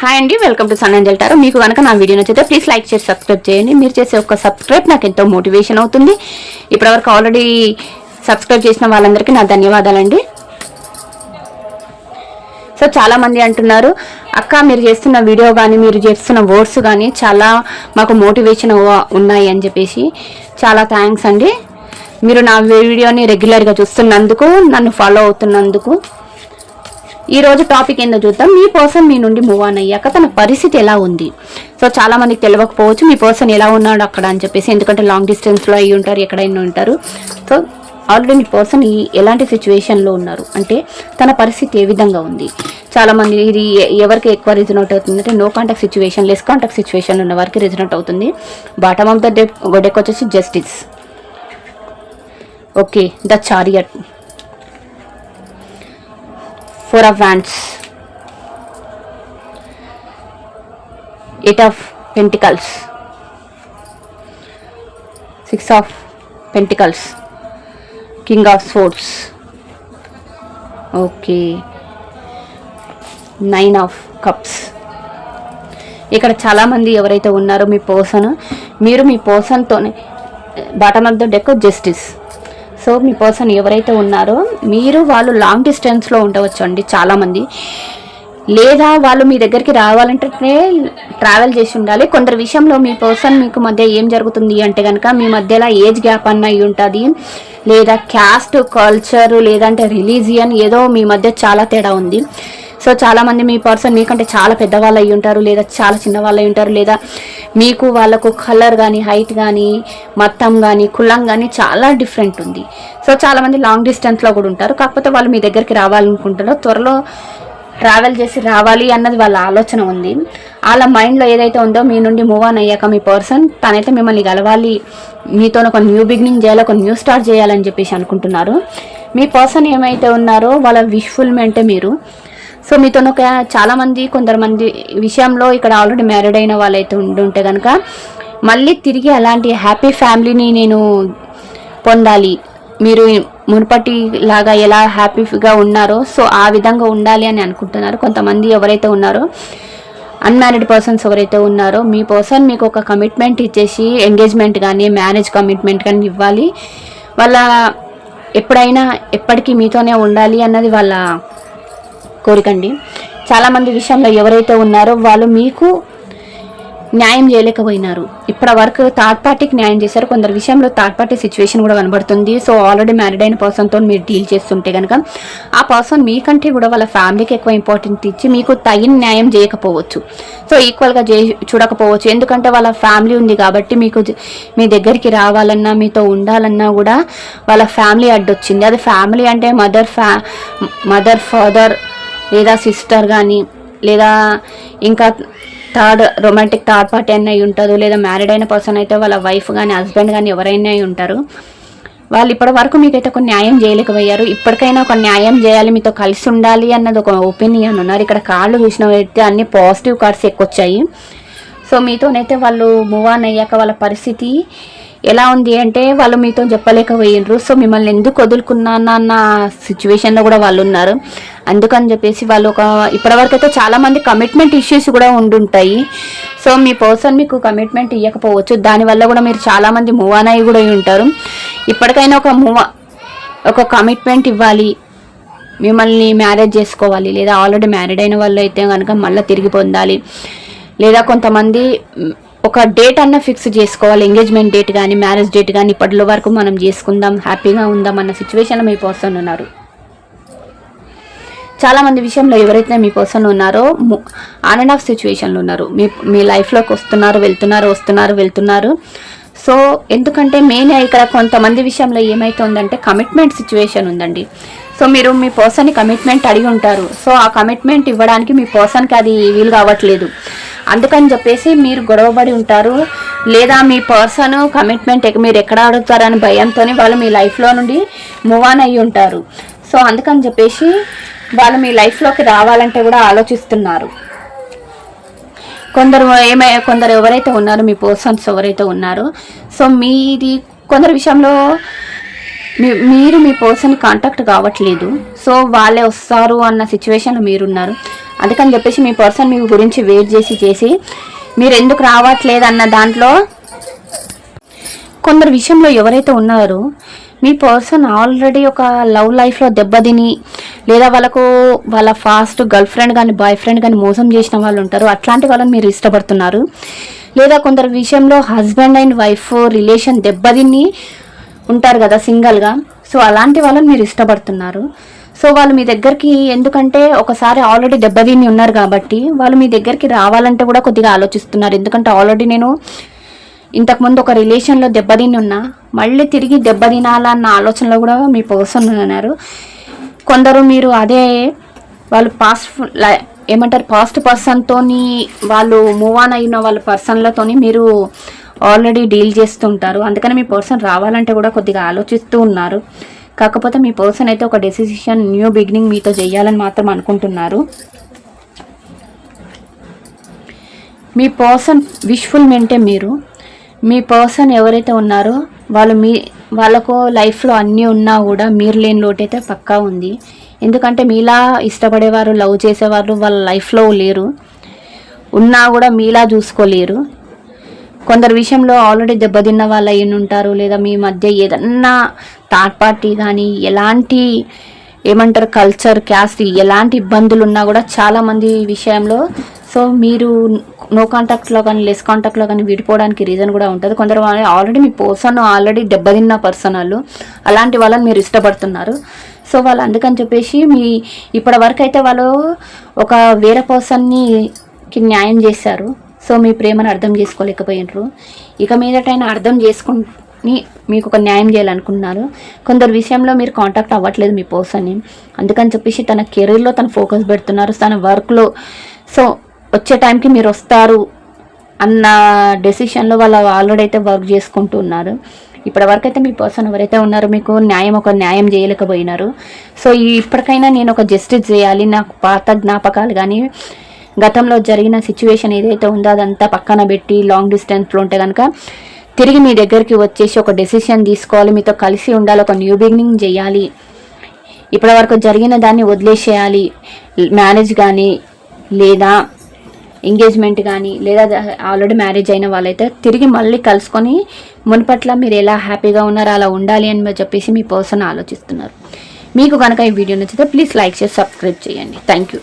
Hi అండి welcome to sun Anjal tarot మీకు కనుక నా వీడియో నచ్చితే ప్లీజ్ లైక్ చేసి సబ్స్క్రైబ్ చేయండి. మీరు చేసే ఒక సబ్స్క్రైబ్ నాకు ఎంతో మోటివేషన్ అవుతుంది. ఇప్పటివరకు ఆల్రెడీ సబ్స్క్రైబ్ చేసిన వాళ్ళందరికీ నా ధన్యవాదాలండి. సో చాలా మంది అంటున్నారు అక్క మీరు చేస్తున్న వీడియో కానీ మీరు చేస్తున్న వర్డ్స్ కానీ చాలా మాకు మోటివేషన్ ఉన్నాయి అని చెప్పేసి చాలా థ్యాంక్స్ అండి. మీరు నా వీడియోని రెగ్యులర్గా చూస్తున్నందుకు నన్ను ఫాలో అవుతున్నందుకు ఈ రోజు టాపిక్ ఏందో చూద్దాం. మీ పర్సన్ మీ నుండి మూవ్ ఆన్ అయ్యాక తన పరిస్థితి ఎలా ఉంది? సో చాలా మందికి తెలియకపోవచ్చు మీ పర్సన్ ఎలా ఉన్నాడు అక్కడ అని చెప్పేసి ఎందుకంటే లాంగ్ డిస్టెన్స్లో అయ్యి ఉంటారు ఎక్కడైనా ఉంటారు. సో ఆల్రెడీ మీ పర్సన్ ఈ ఎలాంటి సిచ్యువేషన్లో ఉన్నారు? అంటే తన పరిస్థితి ఏ విధంగా ఉంది? చాలామంది ఇది ఎవరికి ఎక్కువ రిజనౌట్ అవుతుంది అంటే no contact situation less contact situation ఉన్న వారికి రిజనౌట్ అవుతుంది. Bottom of the deck deck వచ్చేసి justice okay the chariot four of wands eight of pentacles. Six of pentacles. King of sports okay. Nine of cups. ఇక్కడ చాలామంది ఎవరైతే ఉన్నారో మీ పర్సన్ మీరు మీ పర్సన్తోనే bottom of the deck justice so me person ఎవరైతే ఉన్నారో మీరు వాళ్ళు లాంగ్ డిస్టెన్స్లో ఉండవచ్చు అండి చాలామంది. లేదా వాళ్ళు మీ దగ్గరికి రావాలంటే ట్రావెల్ చేసి ఉండాలి. కొందరి విషయంలో మీ పర్సన్ మీకు మధ్య ఏం జరుగుతుంది అంటే కనుక మీ మధ్యలో ఏజ్ గ్యాప్ అన్న ఉంటుంది. లేదా క్యాస్ట్ కల్చర్ లేదంటే రిలీజియన్ ఏదో మీ మధ్య చాలా తేడా ఉంది. సో చాలామంది మీ పర్సన్ మీకంటే చాలా పెద్దవాళ్ళు అయి ఉంటారు లేదా చాలా చిన్న వాళ్ళు అయి ఉంటారు లేదా మీకు వాళ్ళకు కలర్ కానీ హైట్ కానీ మత్తం కానీ కులం కానీ చాలా డిఫరెంట్ ఉంది. సో చాలామంది లాంగ్ డిస్టెన్స్లో కూడా ఉంటారు. కాకపోతే వాళ్ళు మీ దగ్గరికి రావాలనుకుంటారో త్వరలో ట్రావెల్ చేసి రావాలి అన్నది వాళ్ళ ఆలోచన ఉంది. వాళ్ళ మైండ్లో ఏదైతే ఉందో మీ నుండి మూవ్ ఆన్ అయ్యాక మీ పర్సన్ తనైతే మిమ్మల్ని కలవాలి. మీతో ఒక న్యూ బిగినింగ్ చేయాలి ఒక న్యూ స్టార్ట్ చేయాలని చెప్పేసి అనుకుంటున్నారు. మీ పర్సన్ ఏమైతే ఉన్నారో వాళ్ళ విష్ఫుల్మెంటే మీరు. సో మీతో ఒక చాలామంది కొందరు మంది విషయంలో ఇక్కడ ఆల్రెడీ మ్యారీడ్ అయిన వాళ్ళైతే ఉండుంటే కనుక మళ్ళీ తిరిగి అలాంటి హ్యాపీ ఫ్యామిలీని నేను పొందాలి. మీరు మునుపటి లాగా ఎలా హ్యాపీగా ఉన్నారో సో ఆ విధంగా ఉండాలి అని అనుకుంటున్నారు. కొంతమంది ఎవరైతే ఉన్నారో అన్మ్యారీడ్ పర్సన్స్ ఎవరైతే ఉన్నారో మీ పర్సన్ మీకు ఒక కమిట్మెంట్ ఇచ్చేసి ఎంగేజ్మెంట్ కానీ మ్యారేజ్ కమిట్మెంట్ కానీ ఇవ్వాలి. వాళ్ళ ఎప్పుడైనా ఎప్పటికీ మీతోనే ఉండాలి అన్నది వాళ్ళ కోరికండి. చాలామంది విషయంలో ఎవరైతే ఉన్నారో వాళ్ళు మీకు న్యాయం చేయలేకపోయినారు. ఇప్పటి వరకు థర్డ్ పార్టీకి న్యాయం చేశారు. కొందరు విషయంలో థర్డ్ పార్టీ సిచ్యువేషన్ కూడా కనబడుతుంది. సో ఆల్రెడీ మ్యారీడ్ అయిన పర్సన్తో మీరు డీల్ చేస్తుంటే కనుక ఆ పర్సన్ మీకంటే కూడా వాళ్ళ ఫ్యామిలీకి ఎక్కువ ఇంపార్టెంట్ ఇచ్చి మీకు తగిన న్యాయం చేయకపోవచ్చు. సో ఈక్వల్గా చే చూడకపోవచ్చు. ఎందుకంటే వాళ్ళ ఫ్యామిలీ ఉంది కాబట్టి మీకు మీ దగ్గరికి రావాలన్నా మీతో ఉండాలన్నా కూడా వాళ్ళ ఫ్యామిలీ అడ్డొచ్చింది. అది ఫ్యామిలీ అంటే మదర్ ఫ్యా మదర్ ఫాదర్ లేదా సిస్టర్ కానీ లేదా ఇంకా థర్డ్ రొమాంటిక్ థర్డ్ పార్టీ అయినా అయి ఉంటుంది లేదా మ్యారీడ్ అయిన పర్సన్ అయితే వాళ్ళ వైఫ్ కానీ హస్బెండ్ కానీ ఎవరైనా అయి ఉంటారు. వాళ్ళు ఇప్పటి వరకు మీకైతే ఒక న్యాయం చేయలేకపోయారు. ఇప్పటికైనా ఒక న్యాయం చేయాలి మీతో కలిసి ఉండాలి అన్నది ఒక ఒపీనియన్ ఉన్నారు. ఇక్కడ కార్డులు చూసినవైతే అన్ని పాజిటివ్ కార్డ్స్ ఎక్కువ వచ్చాయి సో మీతోనైతే వాళ్ళు మూవ్ ఆన్ అయ్యాక వాళ్ళ పరిస్థితి ఎలా ఉంది అంటే వాళ్ళు మీతో చెప్పలేకపోయినరు సో మిమ్మల్ని ఎందుకు వదులుకున్నానా అన్న సిచ్యువేషన్లో కూడా వాళ్ళు ఉన్నారు. అందుకని చెప్పేసి వాళ్ళు ఒక ఇప్పటివరకు అయితే చాలా మంది కమిట్మెంట్ ఇష్యూస్ కూడా ఉండుంటాయి. సో మీ పర్సన్ మీకు కమిట్మెంట్ ఇవ్వకపోవచ్చు దానివల్ల కూడా మీరు చాలా మంది మూవ్ ఆన్ అయ్యి కూడా ఉంటారు. ఇప్పటికైనా ఒక మూవ్ ఒక కమిట్మెంట్ ఇవ్వాలి. మిమ్మల్ని మ్యారేజ్ చేసుకోవాలి. లేదా ఆల్రెడీ మ్యారీడ్ అయిన వాళ్ళు అయితే కనుక మళ్ళీ తిరిగి పొందాలి. లేదా కొంతమంది ఒక డేట్ అన్న ఫిక్స్ చేసుకోవాలి. ఎంగేజ్మెంట్ డేట్ కానీ మ్యారేజ్ డేట్ కానీ ఇప్పటిలో వరకు మనం చేసుకుందాం హ్యాపీగా ఉందాం అన్న సిచ్యువేషన్లో మీ పర్సన్ ఉన్నారు. చాలామంది విషయంలో ఎవరైతే మీ పర్సన్ ఉన్నారో ఆన్ అండ్ ఆఫ్ సిచ్యువేషన్లో ఉన్నారు. మీ మీ లైఫ్లోకి వస్తున్నారు వెళ్తున్నారు వస్తున్నారు వెళ్తున్నారు. సో ఎందుకంటే మెయిన్ ఇక్కడ కొంతమంది విషయంలో ఏమైతుందంటే కమిట్మెంట్ సిచ్యువేషన్ ఉందండి. సో మీరు మీ పర్సన్ని కమిట్మెంట్ అడిగి ఉంటారు. సో ఆ కమిట్మెంట్ ఇవ్వడానికి మీ పర్సన్కి అది వీలు కావట్లేదు. అందుకని చెప్పేసి మీరు గొడవబడి ఉంటారు. లేదా మీ పర్సన్ కమిట్మెంట్ మీరు ఎక్కడ అడుగుతారని భయంతో వాళ్ళు మీ లైఫ్లో నుండి మూవ్ ఆన్ అయ్యి ఉంటారు. సో అందుకని చెప్పేసి వాళ్ళు మీ లైఫ్లోకి రావాలంటే కూడా ఆలోచిస్తున్నారు. కొందరు ఏమై కొందరు ఎవరైతే ఉన్నారో మీ పర్సన్స్ ఎవరైతే ఉన్నారో సో మీది కొందరు విషయంలో మీరు మీ పర్సన్ కాంటాక్ట్ కావట్లేదు. సో వాళ్ళే వస్తారు అన్న సిచ్యువేషన్లో మీరున్నారు. అందుకని చెప్పేసి మీ పర్సన్ మీ గురించి వెయిట్ చేసి చేసి మీరు ఎందుకు రావట్లేదు అన్న దాంట్లో కొందరు విషయంలో ఎవరైతే ఉన్నారో మీ పర్సన్ ఆల్రెడీ ఒక లవ్ లైఫ్లో దెబ్బతిని లేదా వాళ్ళకు వాళ్ళ ఫాస్ట్ గర్ల్ ఫ్రెండ్ కానీ బాయ్ ఫ్రెండ్ కానీ మోసం చేసిన వాళ్ళు ఉంటారు. అట్లాంటి వాళ్ళని మీరు ఇష్టపడుతున్నారు. లేదా కొందరు విషయంలో హస్బెండ్ అండ్ వైఫ్ రిలేషన్ దెబ్బతిని ఉంటారు కదా సింగల్గా సో అలాంటి వాళ్ళని మీరు ఇష్టపడుతున్నారు. సో వాళ్ళు మీ దగ్గరికి ఎందుకంటే ఒకసారి ఆల్రెడీ దెబ్బతిని ఉన్నారు కాబట్టి వాళ్ళు మీ దగ్గరికి రావాలంటే కూడా కొద్దిగా ఆలోచిస్తున్నారు. ఎందుకంటే ఆల్రెడీ నేను ఇంతకుముందు ఒక రిలేషన్లో దెబ్బతిని ఉన్నా మళ్ళీ తిరిగి దెబ్బతినాలన్న ఆలోచనలో కూడా మీ పర్సన్ ఉన్నారు. కొందరు మీరు అదే వాళ్ళు పాస్ట్ ఏమంటారు పాస్ట్ పర్సన్తోని వాళ్ళు మూవ్ ఆన్ అయిన వాళ్ళ పర్సన్లతోని మీరు ఆల్రెడీ డీల్ చేస్తుంటారు. అందుకని మీ పర్సన్ రావాలంటే కూడా కొద్దిగా ఆలోచిస్తూ ఉన్నారు. కాకపోతే మీ పర్సన్ అయితే ఒక డెసిషన్ న్యూ బిగినింగ్ మీతో చేయాలని మాత్రం అనుకుంటున్నారు. మీ పర్సన్ విష్ఫుల్ మెంటే మీరు. మీ పర్సన్ ఎవరైతే ఉన్నారో వాళ్ళు మీ వాళ్ళకు లైఫ్లో అన్నీ ఉన్నా కూడా మీరు లేని లోటైతే పక్కా ఉంది. ఎందుకంటే మీలా ఇష్టపడేవారు లవ్ చేసేవారు వాళ్ళ లైఫ్లో లేరు. ఉన్నా కూడా మీలా చూసుకోలేరు. కొందరు విషయంలో ఆల్రెడీ దెబ్బతిన్న వాళ్ళు అయ్యి ఉంటారు లేదా మీ మధ్య ఏదన్నా థర్డ్ పార్టీ కానీ ఎలాంటి ఏమంటారు కల్చర్ క్యాస్ట్ ఎలాంటి ఇబ్బందులు ఉన్నా కూడా చాలామంది విషయంలో సో మీరు నో కాంటాక్ట్లో కానీ లెస్ కాంటాక్ట్లో కానీ విడిపోవడానికి రీజన్ కూడా ఉంటుంది. కొందరు ఆల్రెడీ మీ పర్సన్ ఆల్రెడీ దెబ్బతిన్న పర్సన్ వాళ్ళు అలాంటి వాళ్ళని మీరు ఇష్టపడుతున్నారు. సో వాళ్ళు అందుకని చెప్పేసి మీ ఇప్పటి వరకు అయితే వాళ్ళు ఒక వేరే పర్సన్ని న్యాయం చేశారు. సో మీ ప్రేమను అర్థం చేసుకోలేకపోయినరు. ఇక మీదటైనా అర్థం చేసుకుని మీకు ఒక న్యాయం చేయాలనుకుంటున్నారు కొందరు విషయంలో మీరు కాంటాక్ట్ అవ్వట్లేదు మీ పర్సన్ని అందుకని చెప్పేసి తన కెరీర్లో తను ఫోకస్ పెడుతున్నారు. తన వర్క్లో సో వచ్చే టైంకి మీరు వస్తారు అన్న డెసిషన్లో వాళ్ళు ఆల్రెడీ అయితే వర్క్ చేసుకుంటూ ఉన్నారు ఇప్పటి వరకు అయితే మీ పర్సన్ ఎవరైతే ఉన్నారో మీకు న్యాయం ఒక న్యాయం చేయలేకపోయినారు. సో ఇప్పటికైనా నేను ఒక జస్టిస్ చేయాలి. నాకు పాత జ్ఞాపకాలు కానీ గతంలో జరిగిన సిచ్యువేషన్ ఏదైతే ఉందో అదంతా పక్కన పెట్టి లాంగ్ డిస్టెన్స్లో ఉంటే కనుక తిరిగి మీ దగ్గరికి వచ్చేసి ఒక డెసిషన్ తీసుకోవాలి. మీతో కలిసి ఉండాలి. ఒక న్యూ బిగినింగ్ చేయాలి. ఇప్పటి వరకు జరిగిన దాన్ని వదిలేసేయాలి. మ్యారేజ్ కానీ లేదా ఎంగేజ్మెంట్ కానీ లేదా ఆల్రెడీ మ్యారేజ్ అయిన వాళ్ళైతే తిరిగి మళ్ళీ కలుసుకొని మునుపట్ల మీరు ఎలా హ్యాపీగా ఉన్నారో అలా ఉండాలి అని చెప్పేసి మీ పర్సన్ ఆలోచిస్తున్నారు. మీకు కనుక ఈ వీడియో నచ్చితే ప్లీజ్ లైక్ చేసి సబ్స్క్రైబ్ చేయండి. Thank you